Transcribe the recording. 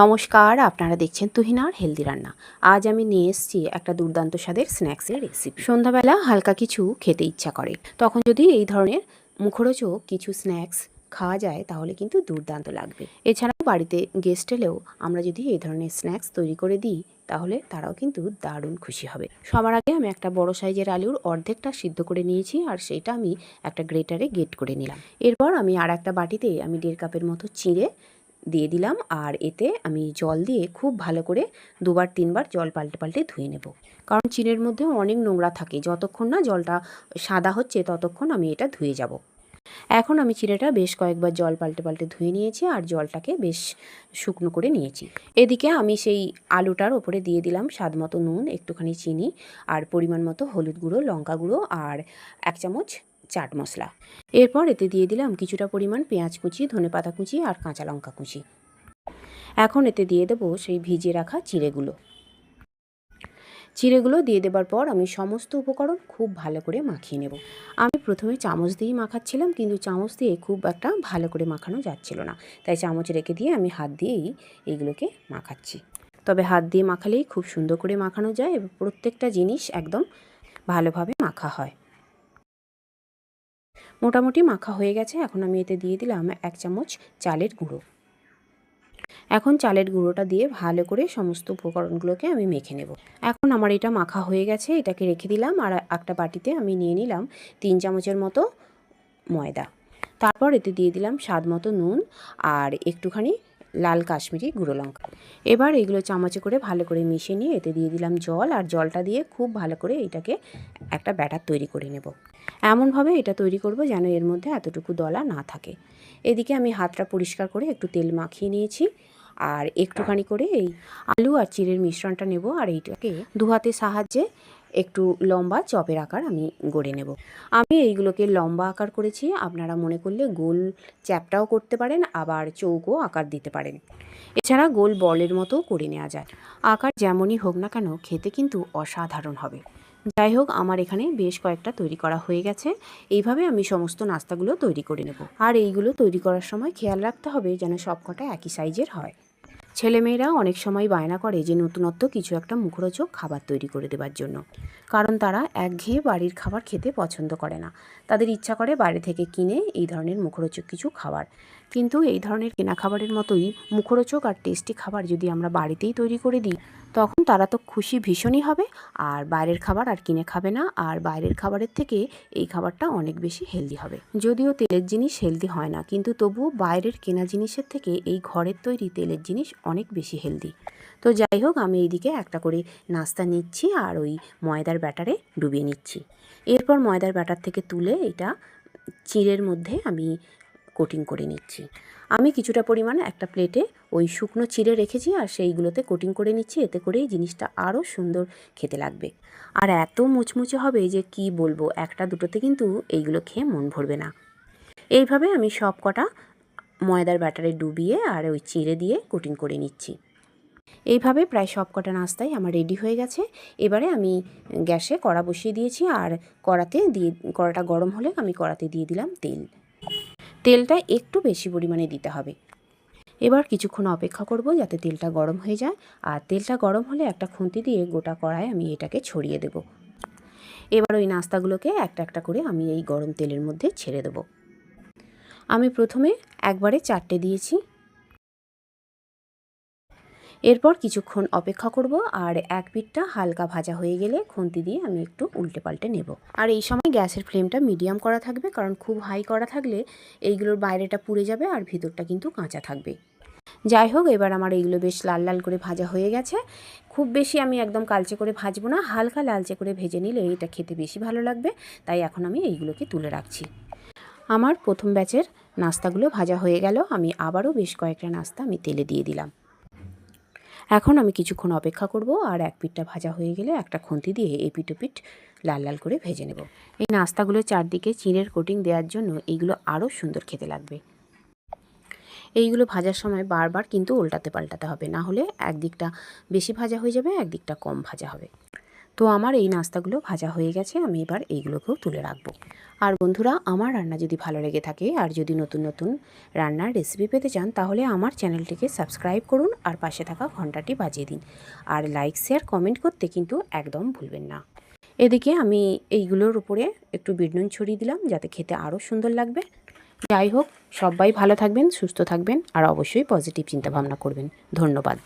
নমস্কার, আপনারা দেখছেন তুহিনার হেলদি রান্না। আজ আমি নিয়ে এসেছি একটা দুর্দান্ত স্বাদের স্ন্যাক্সের রেসিপি সন্ধ্যাবেলা হালকা কিছু খেতে ইচ্ছা করে। তখন যদি এই ধরনের মুখরোচক কিছু স্ন্যাক্স খাওয়া যায়, তাহলে কিন্তু দুর্দান্ত লাগবে। এছাড়াও বাড়িতে গেস্ট এলেও আমরা যদি এই ধরনের স্ন্যাক্স তৈরি করে দিই, তাহলে তারাও কিন্তু দারুণ খুশি হবে। সবার আগে আমি একটা বড় সাইজের আলুর অর্ধেকটা সিদ্ধ করে নিয়েছি, আর সেইটা আমি একটা গ্রেটারে গেট করে নিলাম। এরপর আমি আর একটা বাটিতে আমি দেড় কাপের মতো চিঁড়ে দিয়ে দিলাম আর এতে আমি জল দিয়ে খুব ভালো করে দুবার, তিনবার জল পাল্টে পাল্টে ধুয়ে নেব। কারণ চিনের মধ্যে অনেক নোংরা থাকে। যতক্ষণ না জলটা সাদা হচ্ছে, ততক্ষণ আমি এটা ধুয়ে যাব। এখন আমি চিড়েটা বেশ কয়েকবার জল পাল্টে পাল্টে ধুয়ে নিয়েছি আর জলটাকে বেশ শুকনো করে নিয়েছি। এদিকে আমি সেই আলুটার ওপরে দিয়ে দিলাম স্বাদ মতো নুন, একটুখানি চিনি আর পরিমাণ মতো হলুদ গুঁড়ো, লঙ্কা গুঁড়ো আর এক চামচ চাট মশলা। এরপর এতে দিয়ে দিলাম কিছুটা পরিমাণ পেঁয়াজ কুচি, ধনে পাতা কুচি আর কাঁচা লঙ্কা কুচি। এখন এতে দিয়ে দেবো সেই ভিজিয়ে রাখা চিড়েগুলো। চিড়েগুলো দিয়ে দেবার পর আমি সমস্ত উপকরণ খুব ভালো করে মাখিয়ে নেব। প্রথমে চামচ দিয়েই মাখাচ্ছিলাম, কিন্তু চামচ দিয়ে খুব একটা ভালো করে মাখানো যাচ্ছিল না। তাই চামচ রেখে দিয়ে আমি হাত দিয়েই এইগুলোকে মাখাচ্ছি। তবে হাত দিয়ে মাখালেই খুব সুন্দর করে মাখানো যায় এবং প্রত্যেকটা জিনিস একদম ভালোভাবে মাখা হয়। মোটামুটি মাখা হয়ে গেছে, এখন আমি এতে দিয়ে দিলাম এক চামচ চালের গুঁড়ো। এখন চালের গুঁড়োটা দিয়ে ভালো করে সমস্ত উপকরণগুলোকে আমি মেখে নেব। এখন আমার এটা মাখা হয়ে গেছে, এটাকে রেখে দিলাম আর একটা বাটিতে আমি নিয়ে নিলাম তিন চামচের মতো ময়দা। তারপর এতে দিয়ে দিলাম স্বাদ মতো নুন আর একটুখানি লাল কাশ্মীরি গুঁড়ো লঙ্কা। এবার এগুলো চামচে করে ভালো করে মিশিয়ে নিয়ে এতে দিয়ে দিলাম জল আর জলটা দিয়ে খুব ভালো করে এটাকে একটা ব্যাটার তৈরি করে নেব। এমনভাবে এটা তৈরি করব যেন এর মধ্যে এতটুকু দলা না থাকে। এদিকে আমি হাতটা পরিষ্কার করে একটু তেল মাখিয়ে নিয়েছি। আর একটুখানি করে এই আলু আর চিড়ের মিশ্রণটা নেব আর এইটাকে দু হাতের সাহায্যে একটু লম্বা চপের আকার আমি গড়ে নেব। আমি এইগুলোকে লম্বা আকার করেছি, আপনারা মনে করলে গোল চ্যাপটাও করতে পারেন, আবার চৌকো আকার দিতে পারেন। এছাড়া গোল বলের মতো করে নেওয়া যায়। আকার যেমনই হোক না কেন, খেতে কিন্তু অসাধারণ হবে। যাই হোক, আমার এখানে বেশ কয়েকটা তৈরি করা হয়ে গেছে। এইভাবে আমি সমস্ত নাস্তাগুলো তৈরি করে নেব। আর এইগুলো তৈরি করার সময় খেয়াল রাখতে হবে যেন সবকটা একই সাইজের হয়। ছেলেমেয়েরা অনেক সময় বায়না করে যে নতুনত্ব কিছু একটা মুখরোচক খাবার তৈরি করে দেবার জন্য। কারণ তারা একঘেয়ে বাড়ির খাবার খেতে পছন্দ করে না। তাদের ইচ্ছা করে বাইরে থেকে কিনে এই ধরনের মুখরোচক কিছু খাবার। কিন্তু এই ধরনের কেনা খাবারের মতোই মুখরোচক আর টেস্টি খাবার যদি আমরা বাড়িতেই তৈরি করে দিই, তখন তারা তো খুশি ভীষণই হবে। আর বাইরের খাবার আর কিনে খাবে না। আর বাইরের খাবারের থেকে এই খাবারটা অনেক বেশি হেলদি হবে। যদিও তেলের জিনিস হেলদি হয় না, কিন্তু তবুও বাইরের কেনা জিনিসের থেকে এই ঘরের তৈরি তেলের জিনিস অনেক বেশি হেলদি তো যাই হোক, আমি এইদিকে একটা করে নাস্তা নিচ্ছি আর ওই ময়দার ব্যাটারে ডুবিয়ে নিচ্ছি। এরপর ময়দার ব্যাটার থেকে তুলে এটা চিড়ের মধ্যে আমি কোটিং করে নিচ্ছি। আমি কিছুটা পরিমাণ একটা প্লেটে ওই শুকনো চিড়ে রেখেছি আর সেইগুলোতে কোটিং করে নিচ্ছি। এতে করেই জিনিসটা আরও সুন্দর খেতে লাগবে। আর এত মুচমুচে হবে যে কি বলব, একটা দুটোতে কিন্তু এইগুলো খেয়ে মন ভরবে না। এইভাবে আমি সব কটা ময়দার ব্যাটারে ডুবিয়ে আর ওই চিড়ে দিয়ে কোটিং করে নিচ্ছি। এইভাবে প্রায় সব কটা নাস্তাই আমার রেডি হয়ে গেছে। এবারে আমি গ্যাসে কড়া বসিয়ে দিয়েছি আর কড়াতে দিয়ে, কড়াটা গরম হলে আমি কড়াতে দিয়ে দিলাম তেল। তেলটা একটু বেশি পরিমাণে দিতে হবে। এবার কিছুক্ষণ অপেক্ষা করব যাতে তেলটা গরম হয়ে যায়। আর তেলটা গরম হলে একটা খুন্তি দিয়ে গোটা কড়ায় আমি এটাকে ছড়িয়ে দেব। এবার ওই নাস্তাগুলোকে একটা একটা করে আমি এই গরম তেলের মধ্যে ছেড়ে দেব। আমি প্রথমে একবারে চারটে দিয়েছি। এরপর কিছুক্ষণ অপেক্ষা করব আর এক পিঠটা হালকা ভাজা হয়ে গেলে খুন্তি দিয়ে আমি একটু উল্টে পাল্টে নেব। আর এই সময় গ্যাসের ফ্লেমটা মিডিয়াম করা থাকবে কারণ খুব হাই করা থাকলে এইগুলোর বাইরেটা পুড়ে যাবে আর ভিতরটা কিন্তু কাঁচা থাকবে। যাই হোক, এবার আমার এইগুলো বেশ লাল লাল করে ভাজা হয়ে গেছে। খুব বেশি আমি একদম কালচে করে ভাজবো না, হালকা লালচে করে ভেজে নিলে এটা খেতে বেশি ভালো লাগবে, তাই এখন আমি এইগুলোকে তুলে রাখছি। আমার প্রথম ব্যাচের নাস্তাগুলো ভাজা হয়ে গেল, আমি আবারও বেশ কয়েকটা নাস্তা আমি তেলে দিয়ে দিলাম। এখন আমি কিছুক্ষণ অপেক্ষা করব আর এক পিঠটা ভাজা হয়ে গেলে একটা খুন্তি দিয়ে এই পিঠো লাল লাল করে ভেজে নেব। এই নাস্তাগুলো চারদিকে চিনের কোটিং দেওয়ার জন্য এইগুলো আরও সুন্দর খেতে লাগবে। এইগুলো ভাজার সময় বারবার কিন্তু উল্টাতে পাল্টাতে হবে, না হলে একদিকটা বেশি ভাজা হয়ে যাবে, একদিকটা কম ভাজা হবে। তো আমার এই নাস্তাগুলো ভাজা হয়ে গেছে, আমি এবার এইগুলোকেও তুলে রাখব। আর বন্ধুরা, আমার রান্না যদি ভালো লেগে থাকে আর যদি নতুন নতুন রান্নার রেসিপি পেতে চান, তাহলে আমার চ্যানেলটিকে সাবস্ক্রাইব করুন আর পাশে থাকা ঘন্টাটি বাজিয়ে দিন। আর লাইক শেয়ার কমেন্ট করতে কিন্তু একদম ভুলবেন না। এদিকে আমি এইগুলোর উপরে একটু বিডনুন ছড়িয়ে দিলাম, যাতে খেতে আরও সুন্দর লাগবে। যাই হোক, সবাই ভালো থাকবেন, সুস্থ থাকবেন, আর অবশ্যই পজিটিভ চিন্তাভাবনা করবেন। ধন্যবাদ।